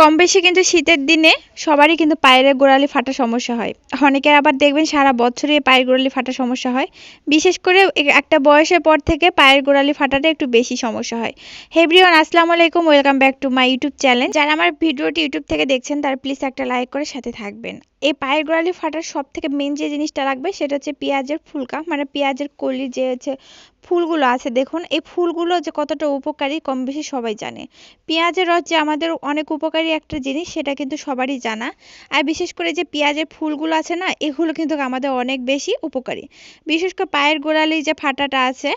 কম বেশি কিন্তু শীতের দিনে সবারই কিন্তু পায়ের গোড়ালি ফাটা সমস্যা হয়। অনেকের আবার দেখবেন সারা বছরই পায়ের গোড়ালি ফাটা সমস্যা হয়। বিশেষ করে একটা বয়সের পর থেকে পায়ের গোড়ালি ফাটাটা একটু বেশি সমস্যা হয়। হেব্রিওয়ান আসসালামু আলাইকুম, welcome back to my YouTube channel. যারা আমার ভিডিওটি ইউটিউব থেকে দেখছেন, তারা প্লিজ একটা লাইক করে সাথে থাকবেন। এই পায়ের গোড়ালি ফাটার সব থেকে মেন যে জিনিসটা লাগবে, সেটা হচ্ছে পেঁয়াজের ফুলকা মানে পেঁয়াজের কলি যে হচ্ছে ফুলগুলো আছে। দেখুন, এই ফুলগুলো যে কতটা উপকারী কম বেশি সবাই জানে। পেঁয়াজের রস যে আমাদের অনেক উপকারী একটা জিনিস, সেটা কিন্তু সবারই জানা। আর বিশেষ করে যে পেঁয়াজের ফুলগুলো আছে না, এগুলো কিন্তু আমাদের অনেক বেশি উপকারী। বিশেষ করে পায়ের গোড়ালি যে ফাটাটা আছে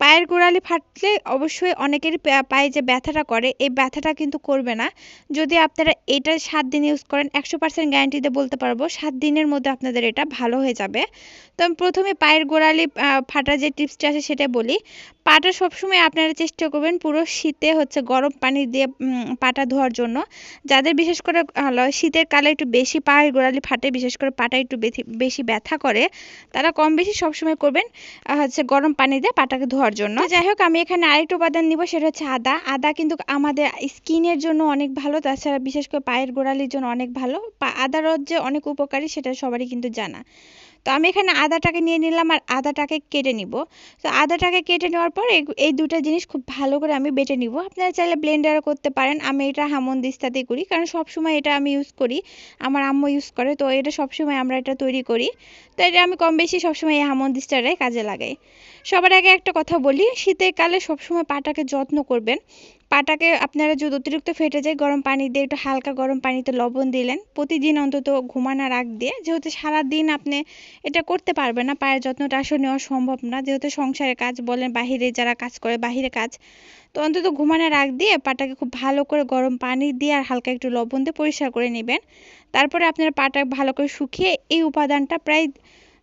পায়ের গোড়ালি ফাটলে অবশ্যই অনেকেরই পায়ে যে ব্যথাটা করে, এই ব্যথাটা কিন্তু করবে না। যদি আপনারা এটা সাত দিন ইউজ করেন, একশো পার্সেন্ট গ্যারান্টিতে বলতে পারব, সাত দিনের মধ্যে আপনাদের এটা ভালো হয়ে যাবে। তো আমি প্রথমে পায়ের গোড়ালি ফাটা যে টিপসটা আছে সেটা বলি। পাটা সবসময় আপনারা চেষ্টা করবেন পুরো শীতে হচ্ছে গরম পানি দিয়ে পাটা ধোয়ার জন্য। যাদের বিশেষ করে শীতের কালে একটু বেশি পায়ের গোড়ালি ফাটে, বিশেষ করে পাটা একটু বেশি- ব্যথা করে, তারা কম বেশি সবসময় করবেন হচ্ছে গরম পানি দিয়ে পাটাকে ধোয়ার জন্য। যাই হোক, আমি এখানে আরেকটা উপাদান নিব, সেটা হচ্ছে আদা। আদা কিন্তু আমাদের স্কিনের জন্য অনেক ভালো, তাছাড়া বিশেষ করে পায়ের গোড়ালির জন্য অনেক ভালো। আদার রস যে অনেক উপকারী, সেটা সবারই কিন্তু জানা। তো আমি এখানে আদাটাকে নিয়ে নিলাম আর আদাটাকে কেটে নিব। তো আদাটাকে কেটে নেওয়ার পর এই দুটো জিনিস খুব ভালো করে আমি বেটে নিব। আপনারা চাইলে ব্লেন্ডারও করতে পারেন। আমি এটা হামন দিস্তাতেই করি, কারণ সব সময় এটা আমি ইউজ করি। আমার আম্মু ইউজ করে, তো এটা সব সময় আমরা এটা তৈরি করি। তো এটা আমি কম বেশি সবসময় এই হামন দিস্তাটাই কাজে লাগাই। সবার আগে একটা কথা বলি, শীতের কালে সবসময় পাটাকে যত্ন করবেন। পাটাকে আপনারা যদি অতিরিক্ত ফেটে যায়, গরম পানি দিয়ে একটু হালকা গরম পানিতে লবণ দিলেন। প্রতিদিন অন্তত ঘুমানোর আগ দিয়ে। যেহেতু সারাদিন আপনি এটা করতে পারবেন না, পায়ের যত্নটা আসলে নেওয়া সম্ভব না। যেহেতু সংসারের কাজ বলেন, বাহিরে যারা কাজ করে, বাহিরে কাজ। তো অন্তত ঘুমানোর আগ দিয়ে পাটাকে খুব ভালো করে গরম পানি দিয়ে আর হালকা একটু লবণ দিয়ে পরিষ্কার করে নেবেন। তারপরে আপনারা পাটা ভালো করে শুকিয়ে এই উপাদানটা প্রায়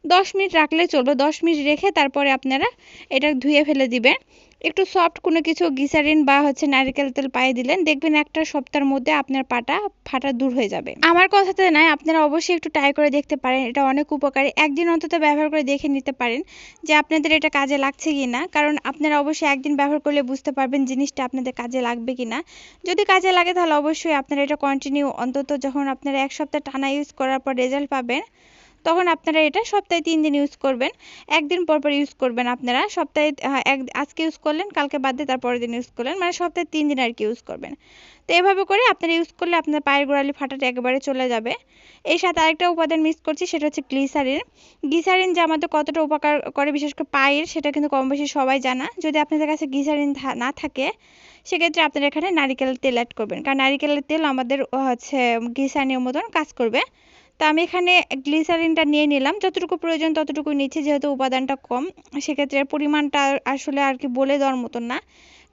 দশ মিনিট রাখলে চলবে। দশ মিনিট রেখে তারপরে আপনারা এটা ধুয়ে ফেলে দিবেন। একটু সফট কোনো কিছু গ্লিসারিন বা হচ্ছে নারকেল তেল পায়ে দিলেন, দেখবেন একটা সপ্তাহের মধ্যে আপনার পাটা, ফাটা দূর হয়ে যাবে। আমার কথাতে নয়, আপনারা অবশ্যই একটু ট্রাই করে দেখতে পারেন, এটা অনেক উপকারী। একদিন অন্তত ব্যবহার করে দেখে নিতে পারেন যে আপনাদের এটা কাজে লাগছে কি না কারণ আপনারা অবশ্যই একদিন ব্যবহার করলে বুঝতে পারবেন জিনিসটা আপনাদের কাজে লাগবে কি না যদি কাজে লাগে তাহলে অবশ্যই আপনারা এটা কন্টিনিউ অন্তত যখন আপনারা এক সপ্তাহ টানা ইউজ করার পর রেজাল্ট পাবেন তখন আপনারা এটা সপ্তাহে তিন দিন ইউজ করবেন। একদিন পর পর ইউজ করবেন আপনারা। সপ্তাহে এক, আজকে ইউজ করলেন, কালকে বাদ দিয়ে তারপরের দিন ইউজ করলেন। মানে সপ্তাহে তিন দিন আর কি ইউজ করবেন। তো এভাবে করে আপনারা ইউজ করলে আপনার পায়ের গোড়ালি ফাটাটা একেবারে চলে যাবে। এর সাথে আরেকটা উপাদান মিস করছি, সেটা হচ্ছে গ্লিসারিন গ্লিসারিন যে আমাদের কতটা উপকার করে, বিশেষ করে পায়ের, সেটা কিন্তু কম বেশি সবাই জানা। যদি আপনাদের কাছে গ্লিসারিন না থাকে, সেক্ষেত্রে আপনারা এখানে নারিকেলের তেল অ্যাড করবেন। কারণ নারিকেলের তেল আমাদের হচ্ছে গ্লিসারিনের মতন কাজ করবে। তো আমি এখানে গ্লিসারিনটা নিয়ে নিলাম। যতটুকু প্রয়োজন ততটুকু নিচ্ছি, যেহেতু উপাদানটা কম, সেক্ষেত্রে পরিমাণটা আসলে আর কি বলে দেওয়ার মতন না।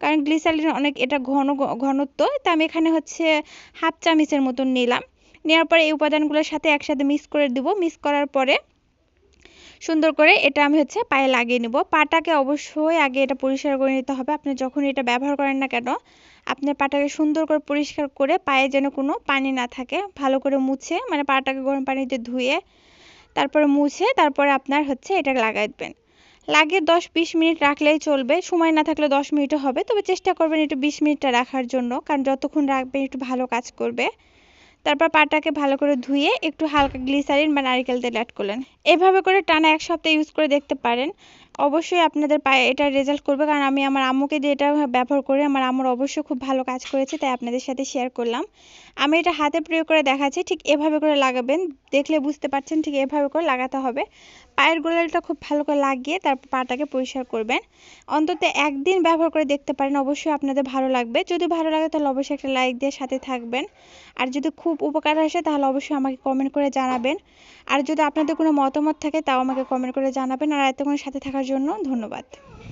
কারণ গ্লিসারিন অনেক, এটা ঘন, ঘনত্ব, তা আমি এখানে হচ্ছে হাফ চামচের মতন নিলাম। নেওয়ার পরে এই উপাদানগুলোর সাথে একসাথে মিক্স করে দিব। মিক্স করার পরে সুন্দর করে এটা আমি হচ্ছে পায়ে লাগিয়ে নেব। পাটাকে অবশ্যই আগে এটা পরিষ্কার করে নিতে হবে। আপনি যখন এটা ব্যবহার করেন না কেন, আপনার পাটাকে সুন্দর করে পরিষ্কার করে পায়ে যেন কোনো পানি না থাকে, ভালো করে মুছে মানে পাটাকে গরম পানিতে ধুয়ে, তারপরে মুছে, তারপরে আপনার হচ্ছে এটা লাগাই দেবেন। লাগিয়ে দশ বিশ মিনিট রাখলেই চলবে। সময় না থাকলে দশ মিনিটও হবে। তবে চেষ্টা করবেন একটু বিশ মিনিটটা রাখার জন্য। কারণ যতক্ষণ রাখবেন একটু ভালো কাজ করবে। তারপর পাটাকে ভালো করে ধুয়ে একটু হালকা গ্লিসারিন বা নারিকেল তেল অ্যাড করলেন। এভাবে করে টানা এক সপ্তাহ ইউজ করে দেখতে পারেন। অবশ্যই আপনাদের পায়ে এটা রেজাল্ট করবে। কারণ আমি আমার আম্মুকে দিয়ে এটা ব্যবহার করে আমার আম্মুর অবশ্যই খুব ভালো কাজ করেছে, তাই আপনাদের সাথে শেয়ার করলাম। আমি এটা হাতে প্রয়োগ করে দেখাচ্ছি, ঠিক এভাবে করে লাগাবেন। দেখলে বুঝতে পারছেন ঠিক এভাবে করে লাগাতে হবে। পায়ের গোড়ালিটা খুব ভালো করে লাগিয়ে তারপর পাটাকে পরিষ্কার করবেন। অন্তত একদিন ব্যবহার করে দেখতে পারেন, অবশ্যই আপনাদের ভালো লাগবে। যদি ভালো লাগে তাহলে অবশ্যই একটা লাইক দিয়ে সাথে থাকবেন। আর যদি খুব উপকার আসে তাহলে অবশ্যই আমাকে কমেন্ট করে জানাবেন। আর যদি আপনাদের কোনো মতামত থাকে তাও আমাকে কমেন্ট করে জানাবেন। আর এতক্ষণ সাথে থাকার জন্য ধন্যবাদ।